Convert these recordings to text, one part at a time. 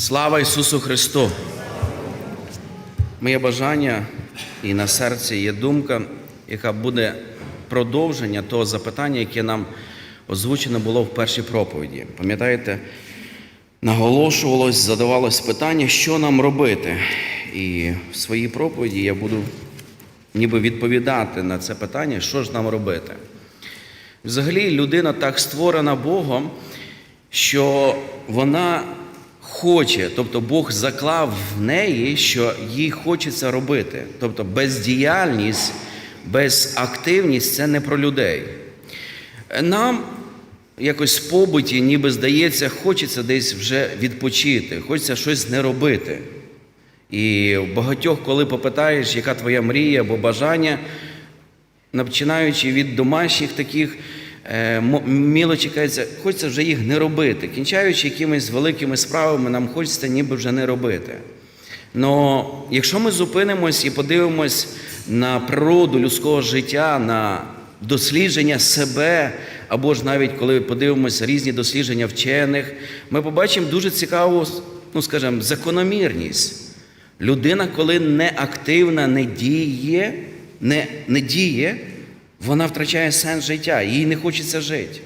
Слава Ісусу Христу! Моє бажання і на серці є думка, яка буде продовження того запитання, яке нам озвучено було в першій проповіді. Пам'ятаєте, наголошувалось, задавалось питання, що нам робити. І в своїй проповіді я буду ніби відповідати на це питання, що ж нам робити. Взагалі, людина так створена Богом, що вона хоче, тобто Бог заклав в неї, що їй хочеться робити. Тобто бездіяльність, безактивність це не про людей. Нам якось в побуті, ніби здається, хочеться десь вже відпочити, хочеться щось не робити. І в багатьох, коли попитаєш, яка твоя мрія або бажання, починаючи від домашніх таких е, мілочі, кажеться, хочеться вже їх не робити. Кінчаючи якимись великими справами, нам хочеться ніби вже не робити. Но якщо ми зупинимось і подивимось на природу людського життя, на дослідження себе, або ж навіть коли подивимося різні дослідження вчених, ми побачимо дуже цікаву, ну скажімо, закономірність. Людина, коли не активна, не діє, не, не діє, вона втрачає сенс життя, їй не хочеться жити.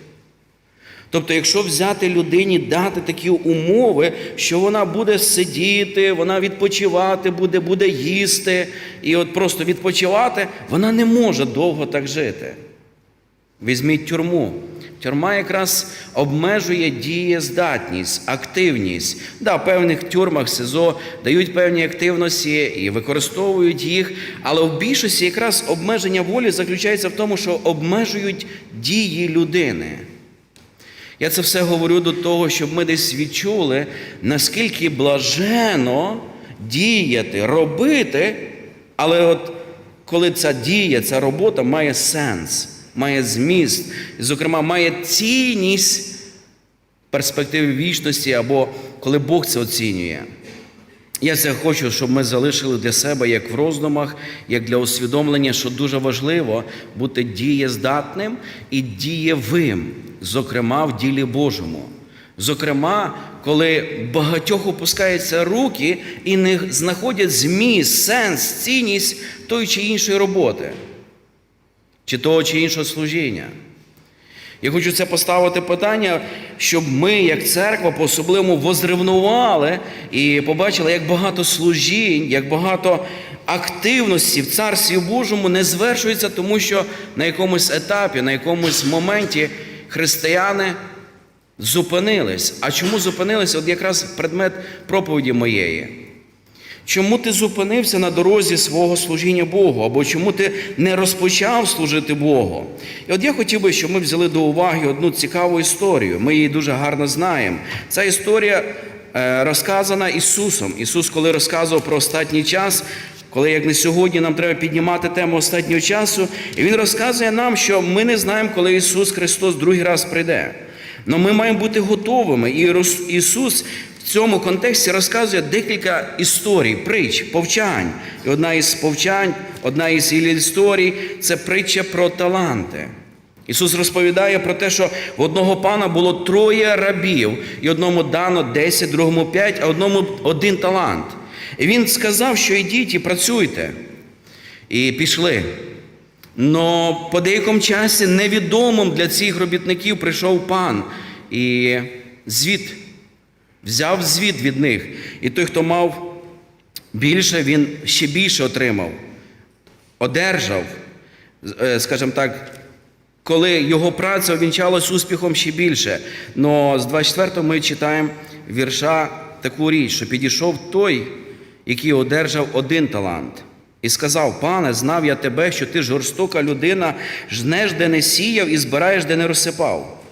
Тобто, якщо взяти людині, дати такі умови, що вона буде сидіти, вона відпочивати буде, буде їсти, і от просто відпочивати, вона не може довго так жити. Візьміть тюрму. Тюрма якраз обмежує дієздатність, активність. Да, в певних тюрмах СИЗО дають певні активності і використовують їх, але в більшості якраз обмеження волі заключається в тому, що обмежують дії людини. Я це все говорю до того, щоб ми десь відчули, наскільки блажено діяти, робити, але от коли ця дія, ця робота має сенс, має зміст, зокрема, має цінність перспективи вічності, або коли Бог це оцінює. Я це хочу, щоб ми залишили для себе як в роздумах, як для усвідомлення, що дуже важливо бути дієздатним і дієвим, зокрема в ділі Божому. Зокрема, коли багатьох опускаються руки і не знаходять зміст, сенс, цінність тої чи іншої роботи, чи того чи іншого служіння. Я хочу це поставити питання, щоб ми, як церква, по-особливому возревнували і побачили, як багато служінь, як багато активності в Царстві Божому не звершується, тому що на якомусь етапі, на якомусь моменті християни зупинились. А чому зупинились? От якраз предмет проповіді моєї. Чому ти зупинився на дорозі свого служіння Богу? Або чому ти не розпочав служити Богу? І от я хотів би, щоб ми взяли до уваги одну цікаву історію. Ми її дуже гарно знаємо. Ця історія е, розказана Ісусом. Ісус, коли розказував про останній час, коли як не сьогодні нам треба піднімати тему останнього часу, і Він розказує нам, що ми не знаємо, коли Ісус Христос другий раз прийде. Але ми маємо бути готовими. І Ісус в цьому контексті розказує декілька історій, притч, повчань. І одна із повчань, одна із історій це притча про таланти. Ісус розповідає про те, що в одного пана було троє рабів, і одному дано 10, другому 5, а одному один талант. І він сказав, що йдіть і працюйте. І пішли. Но по деякому часі невідомим для цих робітників прийшов пан і звіт, взяв звіт від них. І той, хто мав більше, він ще більше отримав, одержав, е, скажімо так, коли його праця увінчалась успіхом ще більше. Но з 24 ми читаємо вірша таку річ, що підійшов той, який одержав один талант. І сказав, пане, знав я тебе, що ти жорстока людина, жнеш, де не сіяв, і збираєш, де не розсипав.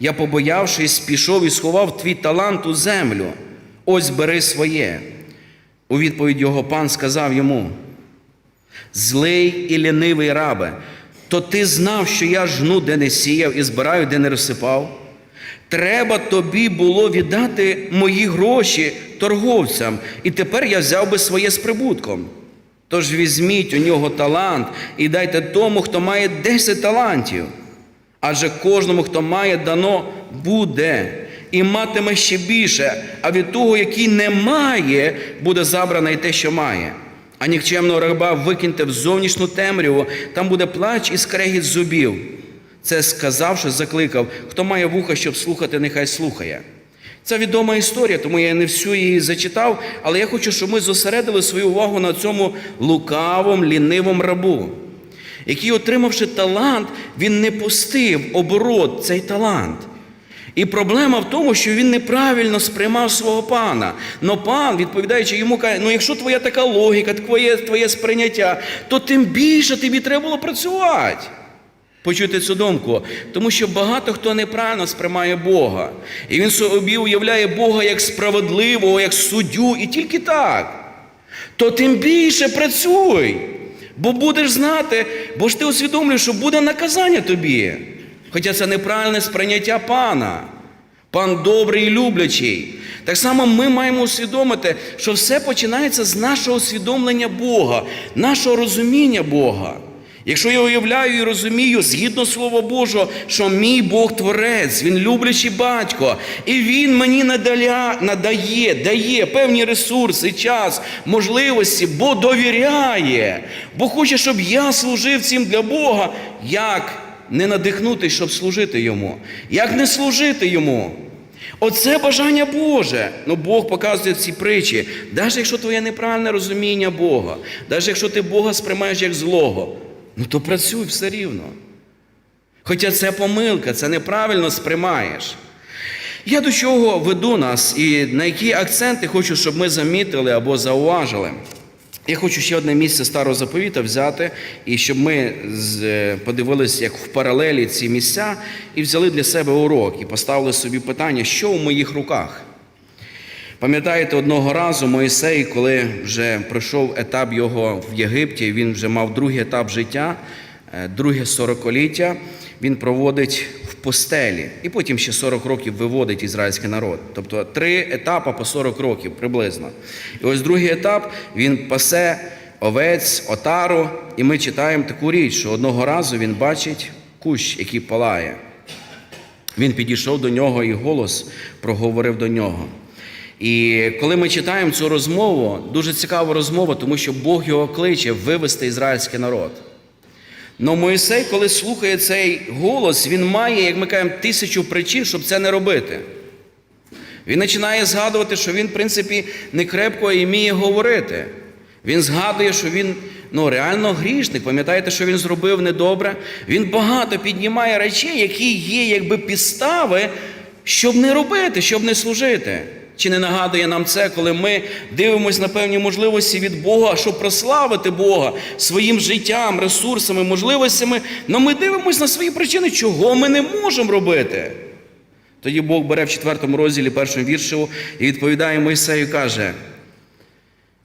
Я, побоявшись, пішов і сховав твій талант у землю. Ось бери своє. У відповідь його пан сказав йому: Злий і лінивий рабе, то ти знав, що я жну, де не сіяв, і збираю, де не розсипав. Треба тобі було віддати мої гроші торговцям, і тепер я взяв би своє з прибутком. Тож візьміть у нього талант і дайте тому, хто має 10 талантів. Адже кожному, хто має, дано буде, і матиме ще більше, а від того, який не має, буде забране й те, що має. А нікчемного раба викиньте в зовнішню темряву, там буде плач і скрегіт зубів. Це сказавши, закликав, хто має вуха, щоб слухати, нехай слухає. Це відома історія, тому я не всю її зачитав, але я хочу, щоб ми зосередили свою увагу на цьому лукавому, лінивому рабу, який, отримавши талант, він не пустив оборот цей талант. І проблема в тому, що він неправильно сприймав свого пана. Но пан, відповідаючи йому, каже: ну якщо твоя така логіка, твоє, твоє сприйняття, то тим більше тобі треба було працювати. Почуйте цю думку, тому що багато хто неправильно сприймає Бога. І він собі уявляє Бога як справедливого, як суддю, і тільки так. То тим більше працюй, бо будеш знати, бо ж ти усвідомлюєш, що буде наказання тобі. Хоча це неправильне сприйняття пана. Пан добрий і люблячий. Так само ми маємо усвідомити, що все починається з нашого усвідомлення Бога, нашого розуміння Бога. Якщо я уявляю і розумію, згідно Слова Божого, що мій Бог Творець, Він люблячий батько, і Він мені надаля, надає, дає певні ресурси, час, можливості, бо довіряє, бо хоче, щоб я служив цим для Бога, як не надихнутись, щоб служити йому, як не служити йому. Оце бажання Боже. Ну Бог показує ці притчі. Навіть якщо твоє неправильне розуміння Бога, навіть якщо ти Бога сприймаєш як злого, ну то працюй все рівно. Хоча це помилка, це неправильно сприймаєш. Я до чого веду нас і на які акценти хочу, щоб ми замітили або зауважили. Я хочу ще одне місце старого заповіта взяти, і щоб ми подивилися, як в паралелі ці місця, і взяли для себе урок, і поставили собі питання, що в моїх руках. Пам'ятаєте, одного разу Моїсей, коли вже пройшов етап його в Єгипті, він вже мав другий етап життя, е, друге сороколіття, він проводить в постелі, і потім ще 40 років виводить ізраїльський народ. Тобто три етапи по 40 років приблизно. І ось другий етап він пасе овець, отару, і ми читаємо таку річ, що одного разу він бачить кущ, який палає. Він підійшов до нього і голос проговорив до нього. І коли ми читаємо цю розмову, дуже цікава розмова, тому що Бог його кличе вивести ізраїльський народ. Но Моїсей, коли слухає цей голос, він має, як ми кажемо, тисячу причин, щоб це не робити. Він починає згадувати, що він, в принципі, не крепко і вміє говорити. Він згадує, що він ну, реально грішник. Пам'ятаєте, що він зробив недобре? Він багато піднімає речей, які є якби підстави, щоб не робити, щоб не служити. Чи не нагадує нам це, коли ми дивимося на певні можливості від Бога, щоб прославити Бога своїм життям, ресурсами, можливостями, але ми дивимося на свої причини, чого ми не можемо робити. Тоді Бог бере в четвертому розділі першого віршу і відповідає Мойсею, каже,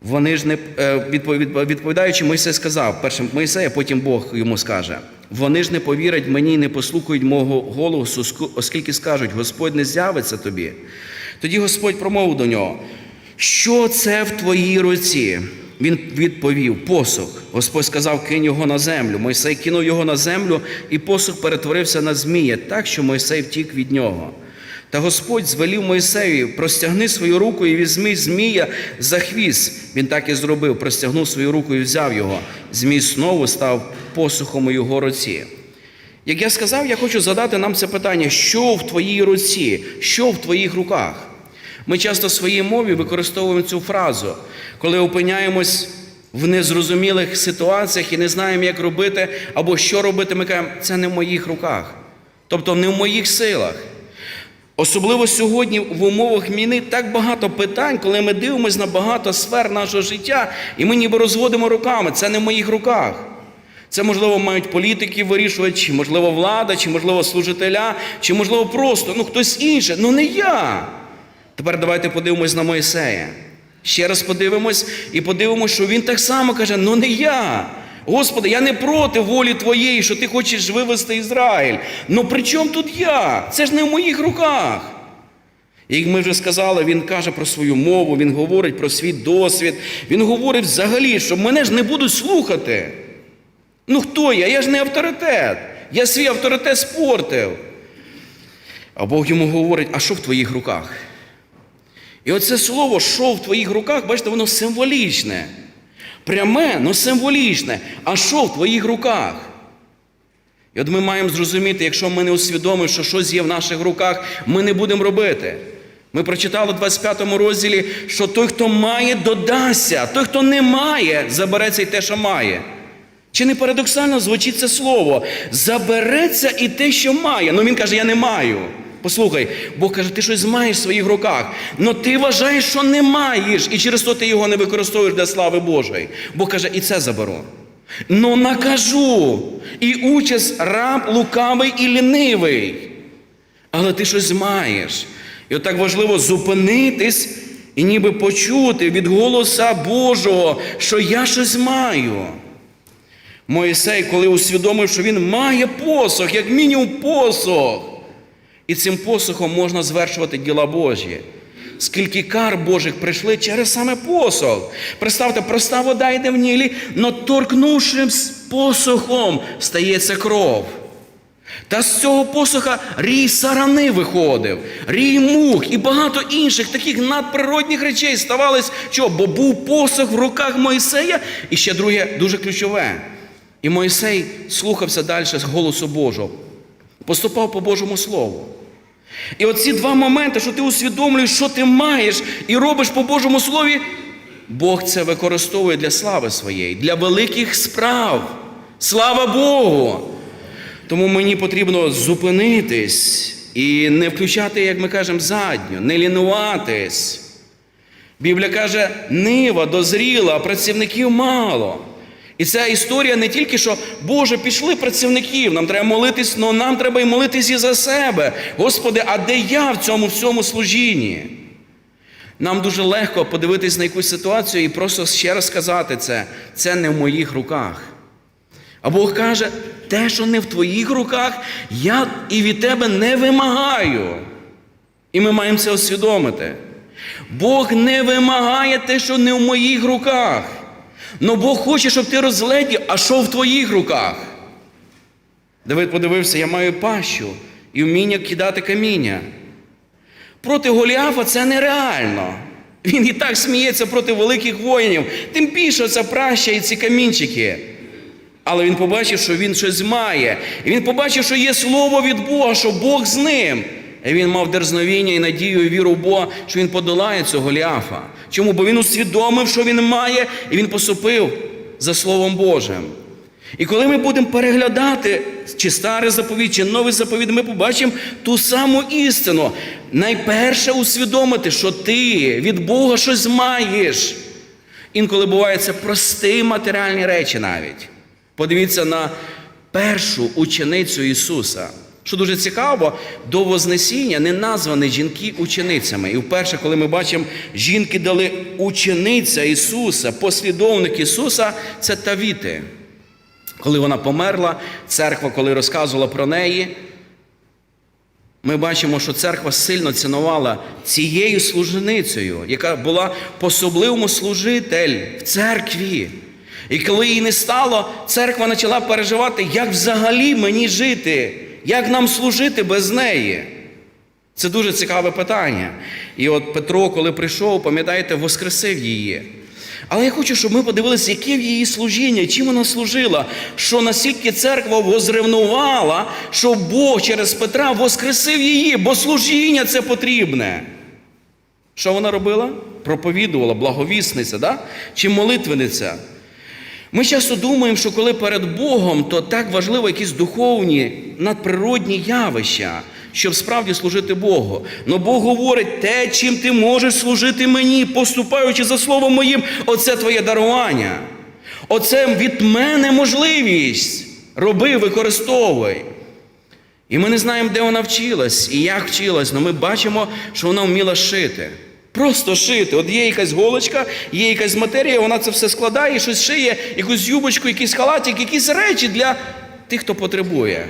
вони ж не е, відпо- відпо- відповідаючи, Мойсей сказав, першим Мойсей, потім Бог йому скаже: вони ж не повірять мені і не послухають мого голосу, оскільки скажуть, Господь не з'явиться тобі. Тоді Господь промовив до нього: що це в твоїй руці? Він відповів: посух. Господь сказав, кинь його на землю. Мойсей кинув його на землю, і посух перетворився на змія, так що Мойсей втік від нього. Та Господь звелів Мойсею, простягни свою руку і візьми змія за хвіст. Він так і зробив, простягнув свою руку і взяв його. Змій знову став посухом у його руці. Як я сказав, я хочу задати нам це питання: що в твоїй руці, що в твоїх руках? Ми часто в своїй мові використовуємо цю фразу, коли опиняємось в незрозумілих ситуаціях і не знаємо, як робити або що робити, ми кажемо, це не в моїх руках, тобто не в моїх силах. Особливо сьогодні в умовах війни так багато питань, коли ми дивимося на багато сфер нашого життя, і ми ніби розводимо руками. Це не в моїх руках. Це, можливо, мають політики вирішувати, чи, можливо, влада, чи, можливо, служителя, чи, можливо, просто ну, хтось інший. Ну не я. Тепер давайте подивимось на Моїсея. Ще раз подивимось і подивимось, що він так само каже: ну не я. Господи, я не проти волі Твоєї, що ти хочеш вивести Ізраїль. Ну при чому тут я? Це ж не в моїх руках. Як ми вже сказали, він каже про свою мову, він говорить про свій досвід, він говорить взагалі, що мене ж не будуть слухати. Ну хто я? Я ж не авторитет. Я свій авторитет спортив. А Бог йому говорить, а що в твоїх руках? І оце слово, що в твоїх руках, бачите, воно символічне. Пряме, але символічне. А що в твоїх руках? І от ми маємо зрозуміти, якщо ми не усвідомимо, що щось є в наших руках, ми не будемо робити. Ми прочитали в 25 розділі, що той, хто має, додасться, той, хто не має, забереться і те, що має. Чи не парадоксально звучить це слово? Забереться і те, що має. Ну він каже, я не маю. Послухай, Бог каже, ти щось маєш в своїх руках, але ти вважаєш, що не маєш, і через то ти його не використовуєш для слави Божої. Бог каже, і це заберу. Но накажу, і участь раб лукавий і лінивий. Але ти щось маєш. І от важливо зупинитись і ніби почути від голоса Божого, що я щось маю. Моїсей, коли усвідомив, що він має посох, як мінімум посох, і цим посохом можна звершувати діла Божі. Скільки кар Божих прийшли через саме посох. Представте, проста вода йде в Нілі, но торкнувшим з посохом стається кров. Та з цього посоха рій сарани виходив, рій мух і багато інших таких надприродних речей ставалось. Чого? Бо був посох в руках Мойсея, і ще друге дуже ключове. І Мойсей слухався далі з голосу Божого, поступав по Божому Слову. І оці два моменти, що ти усвідомлюєш, що ти маєш, і робиш по Божому Слові, Бог це використовує для слави своєї, для великих справ. Слава Богу! Тому мені потрібно зупинитись і не включати, як ми кажемо, задню, не лінуватись. Біблія каже, нива дозріла, а працівників мало. І ця історія не тільки, що Боже, пішли працівників, нам треба молитись, але нам треба і молитись і за себе. Господи, а де я в цьому всьому служінні? Нам дуже легко подивитись на якусь ситуацію і просто ще раз сказати це. Це не в моїх руках. А Бог каже, те, що не в твоїх руках, я і від тебе не вимагаю. І ми маємо це усвідомити. Бог не вимагає те, що не в моїх руках. Но Бог хоче, щоб ти розглядів, а що в твоїх руках. Давид подивився, я маю пащу і вміння кидати каміння. Проти Голіафа це нереально. Він і так сміється проти великих воїнів. Тим більше ця праща і ці камінчики. Але він побачив, що він щось має. І він побачив, що є слово від Бога, що Бог з ним. І він мав дерзновіння і надію і віру в Бога, що він подолає цього Голіафа. Чому? Бо він усвідомив, що він має, і він поступив за Словом Божим. І коли ми будемо переглядати чи старий заповідь, чи новий заповідь, ми побачимо ту саму істину. Найперше усвідомити, що ти від Бога щось маєш. Інколи це прості матеріальні речі навіть. Подивіться на першу ученицю Ісуса. Що дуже цікаво, до Вознесіння не названі жінки ученицями. І вперше, коли ми бачимо, жінки дали учениця Ісуса, послідовник Ісуса, це Тавіти. Коли вона померла, церква, коли розказувала про неї, ми бачимо, що церква сильно цінувала цією служеницею, яка була по-особливому служитель в церкві. І коли її не стало, церква почала переживати, як взагалі мені жити, як нам служити без неї. Це дуже цікаве питання. І от Петро, коли прийшов, пам'ятаєте, воскресив її. Але я хочу, щоб ми подивилися, яке в її служіння, чим вона служила, що настільки церква возревнувала, що Бог через Петра воскресив її, бо служіння це потрібне. Що вона робила? Проповідувала, благовісниця, да? чи молитвениця. Ми часто думаємо, що коли перед Богом, то так важливо якісь духовні, надприродні явища, щоб справді служити Богу. Но Бог говорить, те, чим ти можеш служити мені, поступаючи за словом моїм, оце твоє дарування. Оце від мене можливість. Роби, використовуй. І ми не знаємо, де вона вчилась і як вчилась, але ми бачимо, що вона вміла шити. Просто шити. От є якась голочка, є якась матерія, вона це все складає, щось шиє, якусь юбочку, якийсь халатик, якісь речі для тих, хто потребує.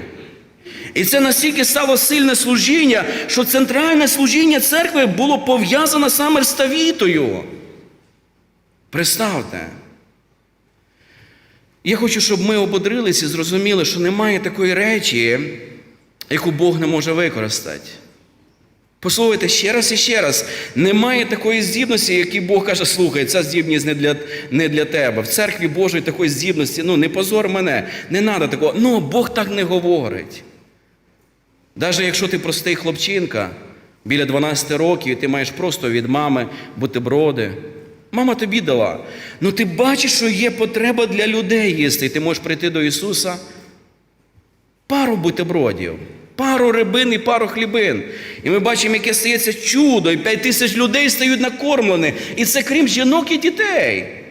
І це настільки стало сильне служіння, що центральне служіння церкви було пов'язане саме з Тавітою. Представте. Я хочу, щоб ми ободрилися і зрозуміли, що немає такої речі, яку Бог не може використати. Послухайте ще раз і ще раз. Немає такої здібності, якій Бог каже, слухай, ця здібність не для, не для тебе. В церкві Божої такої здібності, ну не позор мене, не треба такого. Ну, Бог так не говорить. Навіть якщо ти простий хлопчинка, біля 12 років, і ти маєш просто від мами бутерброди. Мама тобі дала. Ну ти бачиш, що є потреба для людей їсти. І ти можеш прийти до Ісуса. Пару бутербродів, пару рибин і пару хлібин. І ми бачимо, яке стається чудо, і п'ять тисяч людей стають накормлені. І це крім жінок і дітей.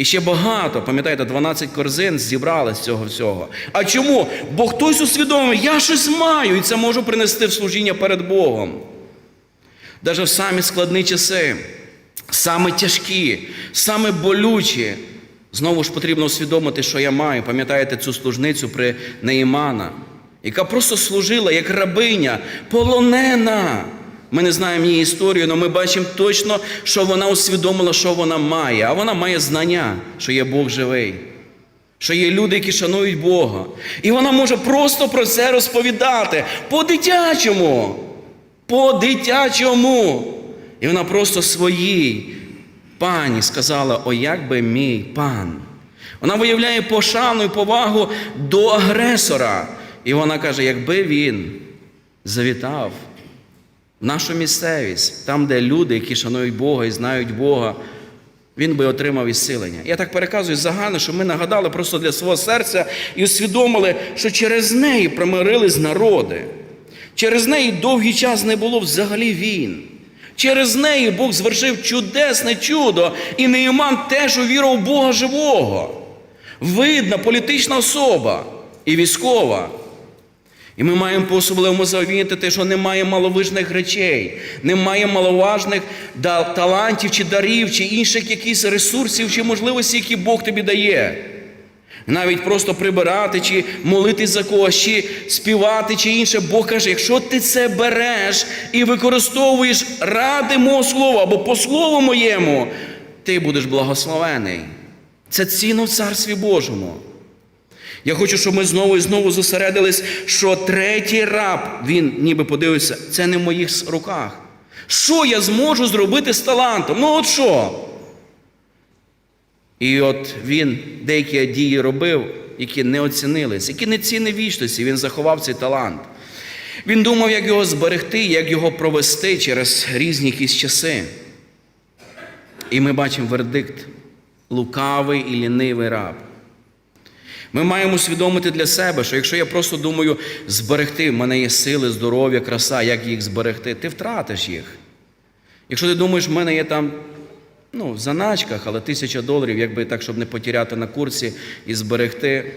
І ще багато, пам'ятаєте, 12 корзин зібрали з цього всього. А чому? Бо хтось усвідомив, я щось маю, і це можу принести в служіння перед Богом. Навіть в самі складні часи, саме тяжкі, саме болючі. Знову ж потрібно усвідомити, що я маю. Пам'ятаєте цю служницю при Неїмана, яка просто служила як рабиня, полонена. Ми не знаємо її історію, але ми бачимо точно, що вона усвідомила, що вона має. А вона має знання, що є Бог живий, що є люди, які шанують Бога. І вона може просто про це розповідати по-дитячому. По-дитячому. І вона просто своїй пані сказала: О, як би мій пан. Вона виявляє пошану і повагу до агресора. І вона каже: якби він завітав в нашу місцевість, там, де люди, які шанують Бога і знають Бога, він би отримав ісцілення. Я так переказую загально, що ми нагадали просто для свого серця і усвідомили, що через неї примирились народи. Через неї довгий час не було взагалі війн. Через неї Бог звершив чудесне чудо, і Неїман теж увірував Бога живого. Видна політична особа і військова. І ми маємо по-особливому завітити, що немає маловижних речей, немає маловажних талантів чи дарів, чи інших якихось ресурсів, чи можливостей, які Бог тобі дає. Навіть просто прибирати, чи молитись за когось, чи співати, чи інше. Бог каже, якщо ти це береш і використовуєш ради мого слова або по слову моєму, ти будеш благословений. Це цінно в Царстві Божому. Я хочу, щоб ми знову і знову зосередились, що третій раб, він ніби подивився, це не в моїх руках. Що я зможу зробити з талантом? Ну от що? І от він деякі дії робив, які не оцінились, які не цінні вічності, він заховав цей талант. Він думав, як його зберегти, як його провести через різні якісь часи. І ми бачимо вердикт лукавий і лінивий раб. Ми маємо усвідомити для себе, що якщо я просто думаю зберегти, в мене є сили, здоров'я, краса, як їх зберегти, ти втратиш їх. Якщо ти думаєш, в мене є там ну, в заначках, але тисяча доларів, якби так, щоб не потеряти на курсі і зберегти,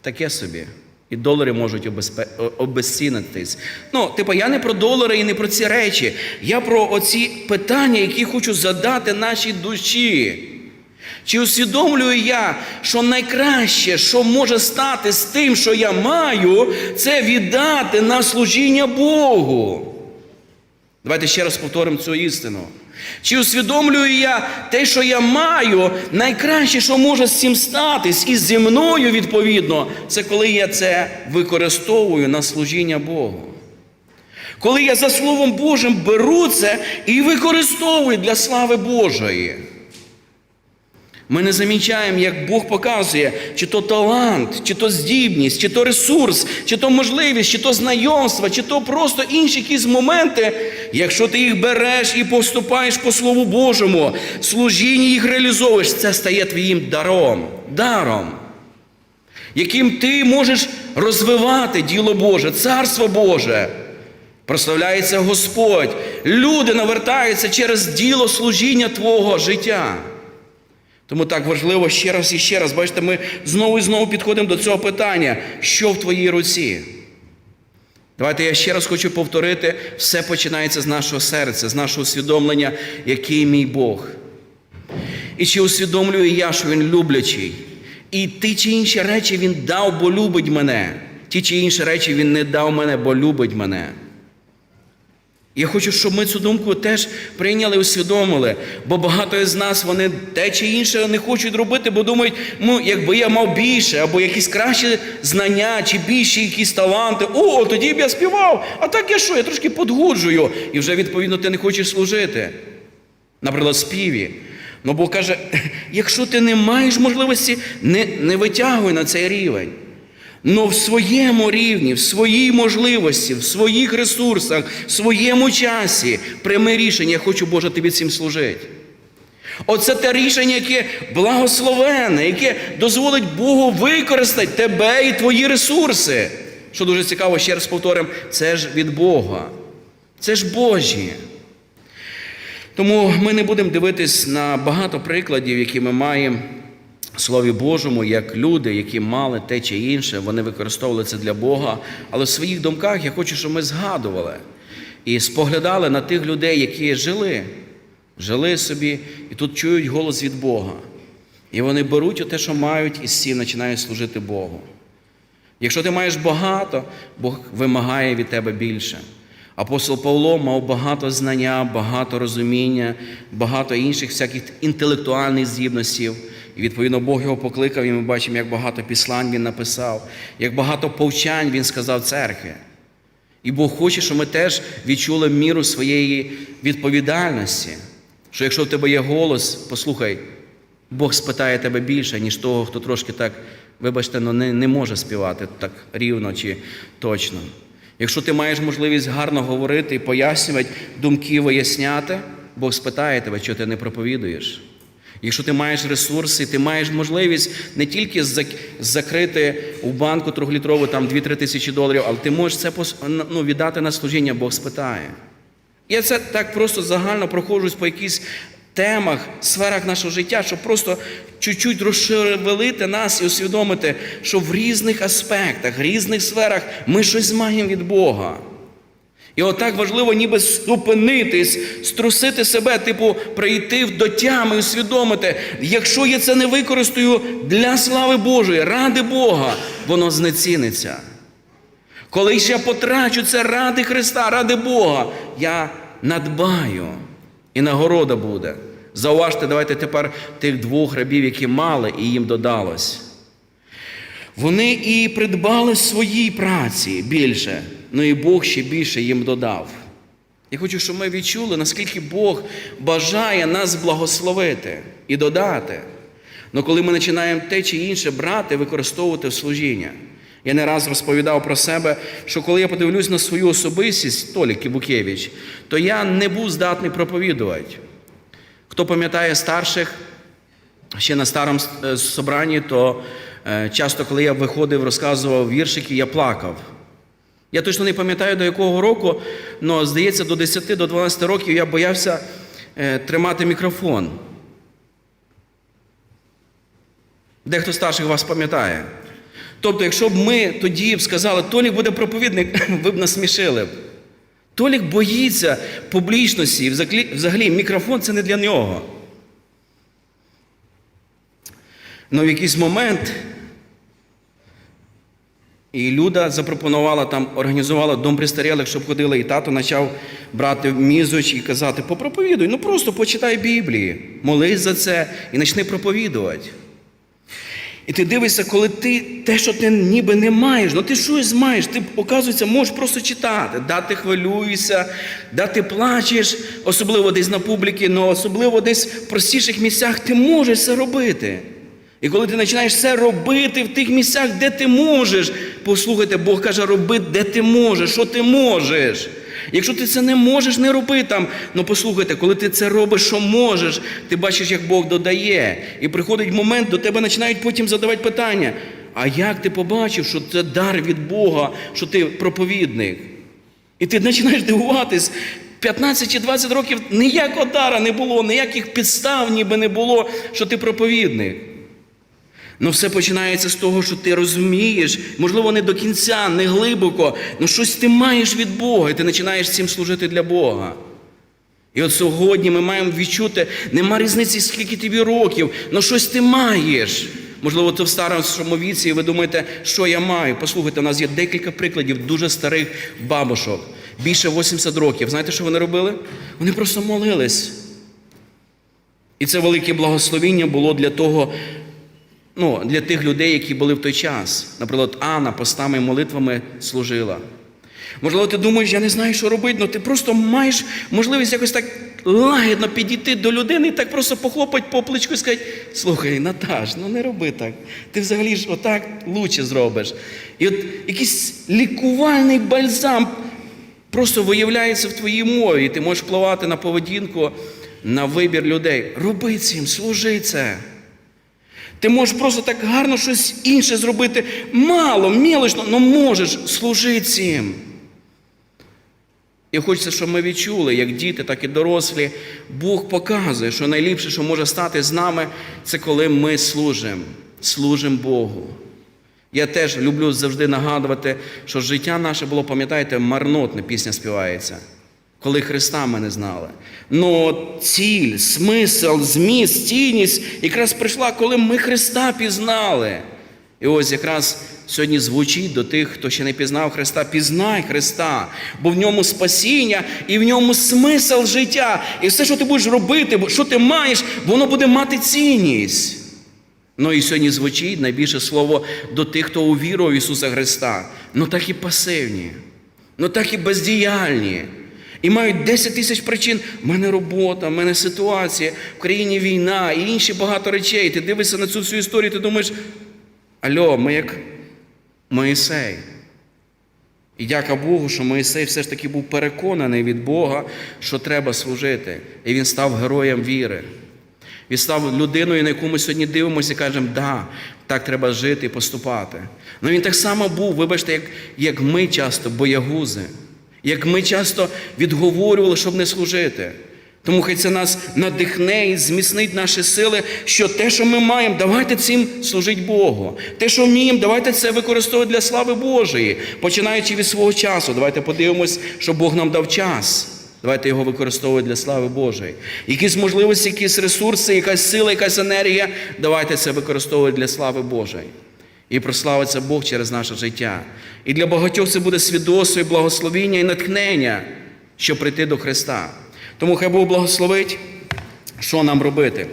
таке собі. І долари можуть обезпе... обезцінитись. Ну, типу, я не про долари і не про ці речі. Я про оці питання, які хочу задати нашій душі. Чи усвідомлюю я, що найкраще, що може стати з тим, що я маю, це віддати на служіння Богу. Давайте ще раз повторимо цю істину. Чи усвідомлюю я те, що я маю, найкраще, що може з цим статись, і зі мною відповідно, це коли я це використовую на служіння Богу. Коли я за Словом Божим беру це і використовую для слави Божої. Ми не замічаємо, як Бог показує, чи то талант, чи то здібність, чи то ресурс, чи то можливість, чи то знайомство, чи то просто інші якісь моменти. Якщо ти їх береш і поступаєш по Слову Божому, служіння їх реалізовуєш, це стає твоїм даром, даром, яким ти можеш розвивати діло Боже, Царство Боже. Прославляється Господь. Люди навертаються через діло служіння Твого життя. Тому так важливо ще раз і ще раз. Бачите, ми знову і знову підходимо до цього питання, що в твоїй руці. Давайте я ще раз хочу повторити: все починається з нашого серця, з нашого усвідомлення, який мій Бог. І чи усвідомлюю я, що Він люблячий. І ті чи інші речі Він дав, бо любить мене. Ті чи інші речі Він не дав мене, бо любить мене. Я хочу, щоб ми цю думку теж прийняли і усвідомили. Бо багато з нас вони те чи інше не хочуть робити, бо думають, ну, якби я мав більше, або якісь кращі знання, чи більші якісь таланти, о, тоді б я співав. А так я що? Я трошки подгуджую. І вже відповідно ти не хочеш служити. Наприклад, співі. Ну Бог каже, якщо ти не маєш можливості, не, не витягуй на цей рівень. Но в своєму рівні, в своїй можливості, в своїх ресурсах, в своєму часі прийми рішення, я хочу, Боже, тобі цим служити. Оце те рішення, яке благословенне, яке дозволить Богу використати тебе і твої ресурси. Що дуже цікаво, ще раз повторимо, це ж від Бога. Це ж Божі. Тому ми не будемо дивитись на багато прикладів, які ми маємо Слові Божому, як люди, які мали те чи інше, вони використовували це для Бога. Але в своїх думках я хочу, щоб ми згадували і споглядали на тих людей, які жили, жили собі, і тут чують голос від Бога. І вони беруть те, що мають, і цим починають служити Богу. Якщо ти маєш багато, Бог вимагає від тебе більше. Апостол Павло мав багато знання, багато розуміння, багато інших всяких інтелектуальних здібностей. І відповідно Бог його покликав, і ми бачимо, як багато післань він написав, як багато повчань він сказав церкві. І Бог хоче, щоб ми теж відчули міру своєї відповідальності. Що якщо в тебе є голос, послухай, Бог спитає тебе більше, ніж того, хто трошки так, вибачте, ну не, не може співати так рівно чи точно. Якщо ти маєш можливість гарно говорити і пояснювати, думки виясняти, Бог спитає тебе, що ти не проповідуєш. Якщо ти маєш ресурси, ти маєш можливість не тільки закрити у банку трьохлітрову там 2-3 тисячі доларів, але ти можеш це ну, віддати на служіння, Бог спитає. Я це так просто загально проходжусь по якихось темах, сферах нашого життя, щоб просто чуть-чуть розшевелити нас і усвідомити, що в різних аспектах, в різних сферах ми щось маємо від Бога. І отак важливо ніби зупинитись, струсити себе, типу, прийти до тями усвідомити, якщо я це не використаю для слави Божої, ради Бога, воно знеціниться. Коли ж я потрачу це ради Христа, ради Бога, я надбаю, і нагорода буде. Зауважте, давайте тепер тих двох рабів, які мали, і їм додалось. Вони і придбали своїй праці більше, ну і Бог ще більше їм додав. Я хочу, щоб ми відчули, наскільки Бог бажає нас благословити і додати. Але коли ми починаємо те чи інше брати, використовувати в служіння. Я не раз розповідав про себе, що коли я подивлюсь на свою особистість, Толік Кібукевич, то я не був здатний проповідувати. Хто пам'ятає старших, ще на старому е, собранні, то е, часто, коли я виходив, розказував віршики, я плакав. Я точно не пам'ятаю до якого року, але здається, до 10 до 12 років я боявся е, тримати мікрофон. Дехто старших вас пам'ятає. Тобто, якщо б ми тоді б сказали, Толік буде проповідник, ви б насмішили б. Толік боїться публічності, взагалі, мікрофон це не для нього. Ну, в якийсь момент і Люда запропонувала там, організувала дом престарілих, щоб ходили, і тато почав брати мізоч і казати: попроповідуй, ну просто почитай Біблії, молись за це і почни проповідувати. І ти дивишся, коли ти те, що ти ніби не маєш, ну ти щось маєш, ти, оказується, можеш просто читати, да, ти хвилюєшся, да, ти плачеш, особливо десь на публіки, але особливо десь в простіших місцях ти можеш це робити. І коли ти починаєш це робити в тих місцях, де ти можеш, послухайте, Бог каже, роби, де ти можеш, що ти можеш. Якщо ти це не можеш, не роби там. Ну послухайте, коли ти це робиш, що можеш, ти бачиш, як Бог додає. І приходить момент, до тебе починають потім задавати питання. А як ти побачив, що це дар від Бога, що ти проповідник? І ти починаєш дивуватись. 15 чи 20 років ніякого дара не було, ніяких підстав ніби не було, що ти проповідник. Ну, все починається з того, що ти розумієш, можливо, не до кінця, не глибоко, але щось ти маєш від Бога, і ти починаєш цим служити для Бога. І от сьогодні ми маємо відчути, нема різниці, скільки тобі років, але щось ти маєш. Можливо, ти в старому віці, і ви думаєте, що я маю. Послухайте, у нас є декілька прикладів дуже старих бабушок. більше 80 років. Знаєте, що вони робили? Вони просто молились. І це велике благословіння було для того, ну, для тих людей, які були в той час. Наприклад, Анна постами і молитвами служила. Можливо, ти думаєш, я не знаю, що робити, але ти просто маєш можливість якось так лагідно підійти до людини і так просто похлопати по плечку і сказати: слухай, Наташ, ну не роби так. Ти взагалі ж отак лучше зробиш. І от якийсь лікувальний бальзам просто виявляється в твоїй мові, і ти можеш впливати на поведінку, на вибір людей. Роби цим, служи це. Ти можеш просто так гарно щось інше зробити. Мало, мілочно, але можеш служи цим. І хочеться, щоб ми відчули, як діти, так і дорослі. Бог показує, що найліпше, що може стати з нами, це коли ми служимо, служимо Богу. Я теж люблю завжди нагадувати, що життя наше було, пам'ятаєте, марнотне пісня співається, коли Христа ми не знали. Но ціль, смисл, зміст, цінність якраз прийшла, коли ми Христа пізнали. І ось якраз сьогодні звучить до тих, хто ще не пізнав Христа, пізнай Христа, бо в ньому спасіння і в ньому смисл життя. І все, що ти будеш робити, що ти маєш, воно буде мати цінність. Ну і сьогодні звучить найбільше слово до тих, хто увірував Ісуса Христа. Ну так і пасивні, ну так і бездіяльні. І мають 10 тисяч причин. У мене робота, в мене ситуація, в країні війна і інші багато речей. Ти дивишся на цю всю історію, ти думаєш, альо, ми як Моїсей. І дяка Богу, що Моїсей все ж таки був переконаний від Бога, що треба служити. І він став героєм віри. Він став людиною, на яку ми сьогодні дивимося і кажемо, да, так треба жити і поступати. Ну він так само був, вибачте, як, як ми часто боягузи, як ми часто відговорювали, щоб не служити. Тому хай це нас надихне і зміцнить наші сили, що те, що ми маємо, давайте цим служити Богу. Те, що вміємо, давайте це використовувати для слави Божої, починаючи від свого часу. Давайте подивимось, що Бог нам дав час. Давайте його використовувати для слави Божої. Якісь можливості, якісь ресурси, якась сила, якась енергія. Давайте це використовувати для слави Божої. І прославиться Бог через наше життя. І для багатьох це буде свідоцтво, і благословіння і натхнення, щоб прийти до Христа. Тому хай Бог благословить, що нам робити.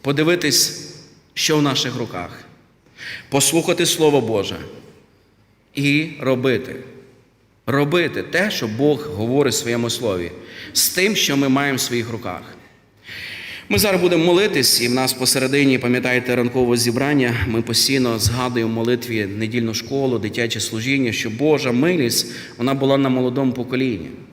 Подивитись, що в наших руках, послухати Слово Боже і робити. Робити те, що Бог говорить в своєму слові, з тим, що ми маємо в своїх руках. Ми зараз будемо молитись, і в нас посередині, пам'ятаєте, ранкове зібрання. Ми постійно згадуємо молитві недільну школу, дитяче служіння, що Божа милість вона була на молодому поколінні.